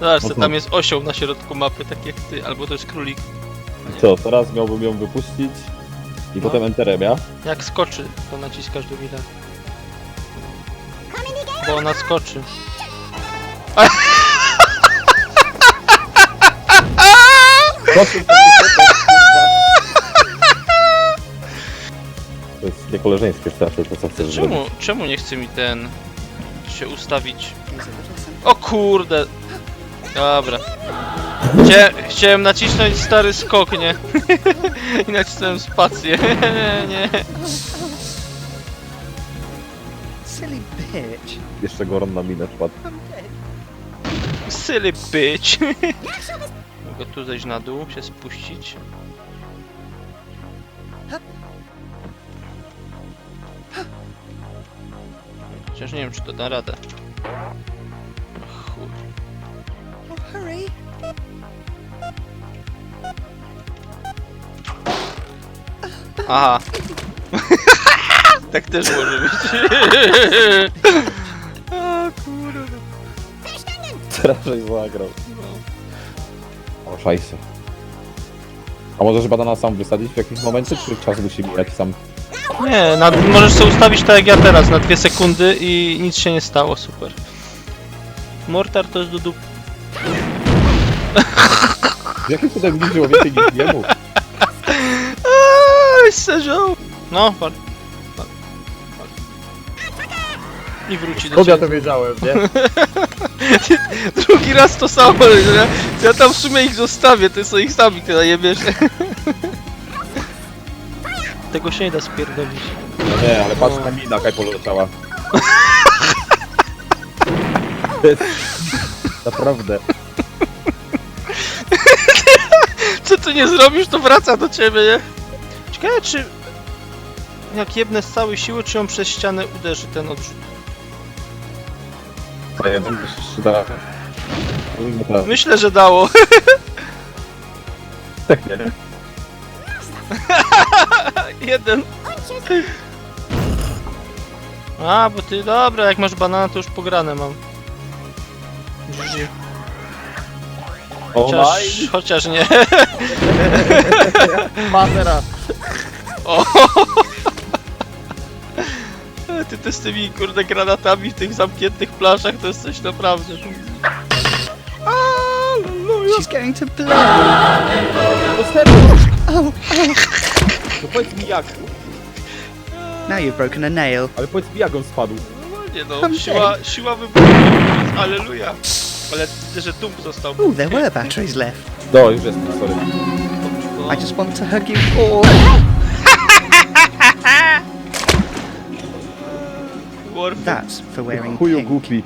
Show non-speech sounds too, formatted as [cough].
Zobacz, No co to- tam jest osioł na środku mapy, tak jak ty, albo to jest królik. Co, teraz miałbym ją wypuścić i No. potem enterem, ja? Jak skoczy, to naciskasz do widać. Bo ona skoczy. Co ty- To jest niekoleżeńskie strasznie to, co chcesz Czemu, zrobić. czemu nie chce mi ten się ustawić? O kurde! Dobra. Chcia, chciałem nacisnąć stary skok, nie? [laughs] I nacisnąłem spację. [laughs] nie. Silly bitch. Jeszcze Goron na minę wpadł. Silly bitch. Mogę tu zejść na dół, się spuścić. Chociaż nie wiem, czy to da radę. Hurry. Aha. [laughs] tak też może być. [laughs] o kurde. Strasznie zagrał. O, szajse. A możesz badana sam wysadzić w jakimś momencie, czy czas musi mijać sam? Nie, na, możesz sobie ustawić tak jak ja teraz, na dwie sekundy i nic się nie stało, super. Mortar to jest do dup... Jakim cudem nikt było więcej niż jemu? Aaaa, serio? No, wal. Wal. Wal. I wróci do Skąd ja ciebie. to wiedziałem, nie? [laughs] Drugi raz to samo, że ja tam w sumie ich zostawię, ty sobie ich sami tyle jebiesz. [laughs] Tego się nie da spierdolić. No nie, ale patrz na mina, kaj poleciała. [laughs] Naprawdę. [laughs] Co ty nie zrobisz, to wraca do ciebie, nie? Ciekawe, czy... Jak jebnę z całej siły, czy on przez ścianę uderzy ten odrzut? Jeden da. Tak. Myślę, że dało. [laughs] Tak nie. [laughs] Jeden. A, bo ty, dobra, jak masz banana, to już pograne mam. GG. Chociaż, chociaż nie. [laughs] Mazera! O! Ty to z tymi kurde granatami w tych zamkniętych planszach to jest coś naprawdę. She's going to blow. Oh, No powiedz mi jak, now you've broken a nail. ale powiedz mi jak on spadł. Normalnie no, siła, siła wybuchu. Alleluja. Ale widzę, że dump został. Oh, there were batteries left. No, już jest, sorry. I just want to hug you all. That's for wearing Chuju pink. głupi.